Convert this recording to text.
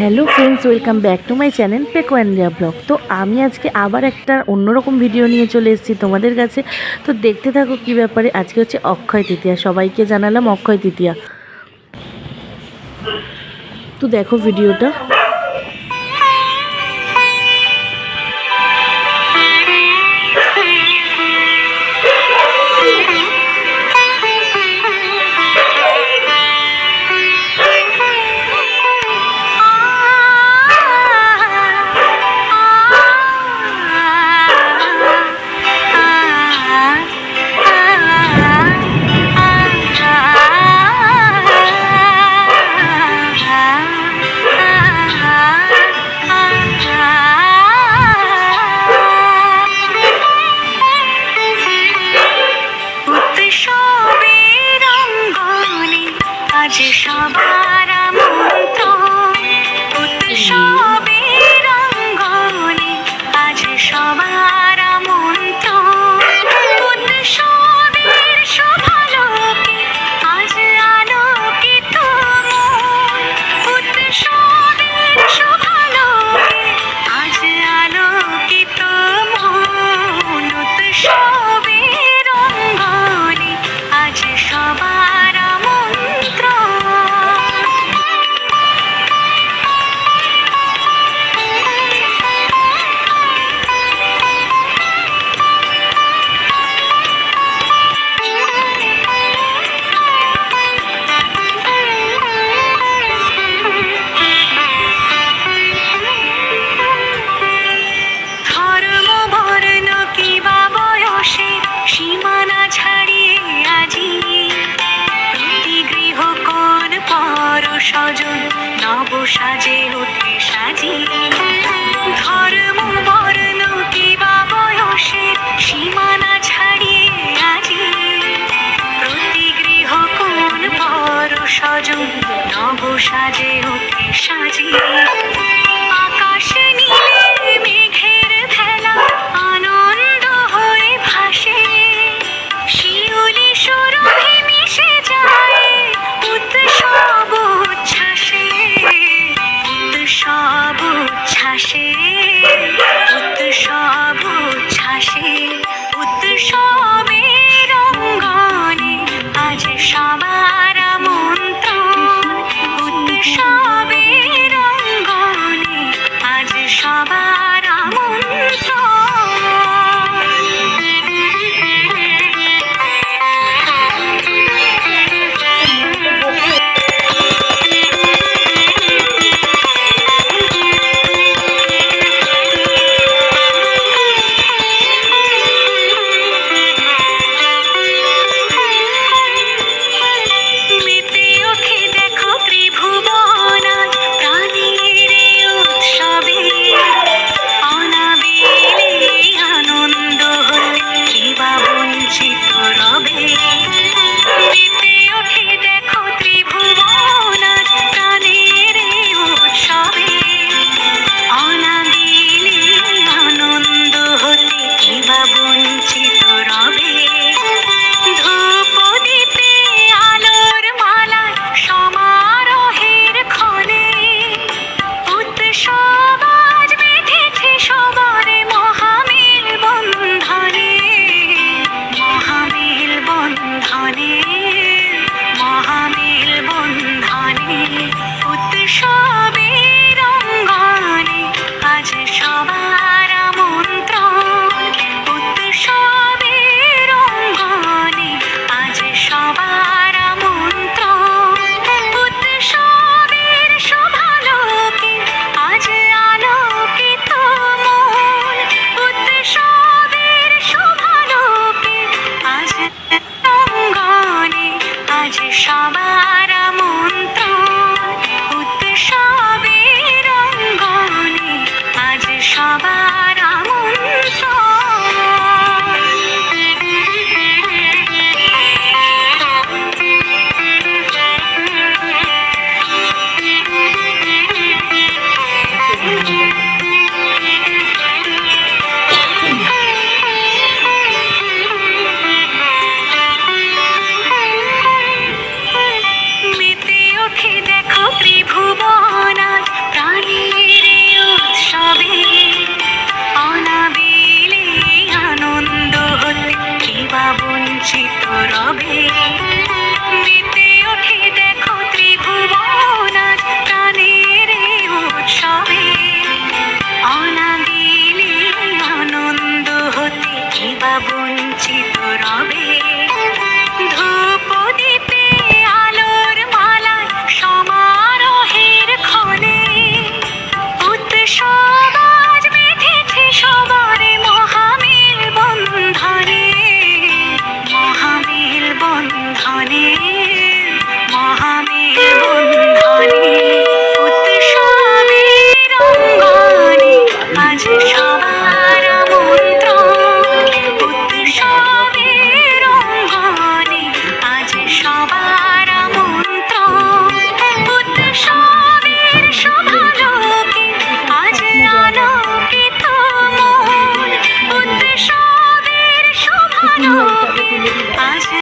Hello friends, welcome back to my channel পেকো অ্যান্ডিয়া blog. তো আমি আজকে আবার একটা অন্যরকম ভিডিও নিয়ে চলে এসেছি তোমাদের কাছে। তো দেখতে থাকো কি ব্যাপারে, আজকে হচ্ছে অক্ষয় তৃতীয়া, সবাইকে জানালাম অক্ষয় তৃতীয়া। তো দেখো ভিডিওটা। সবার আমন্ত্রণ। উৎসবের অঙ্গনে আজ সবার সাজে ওঠে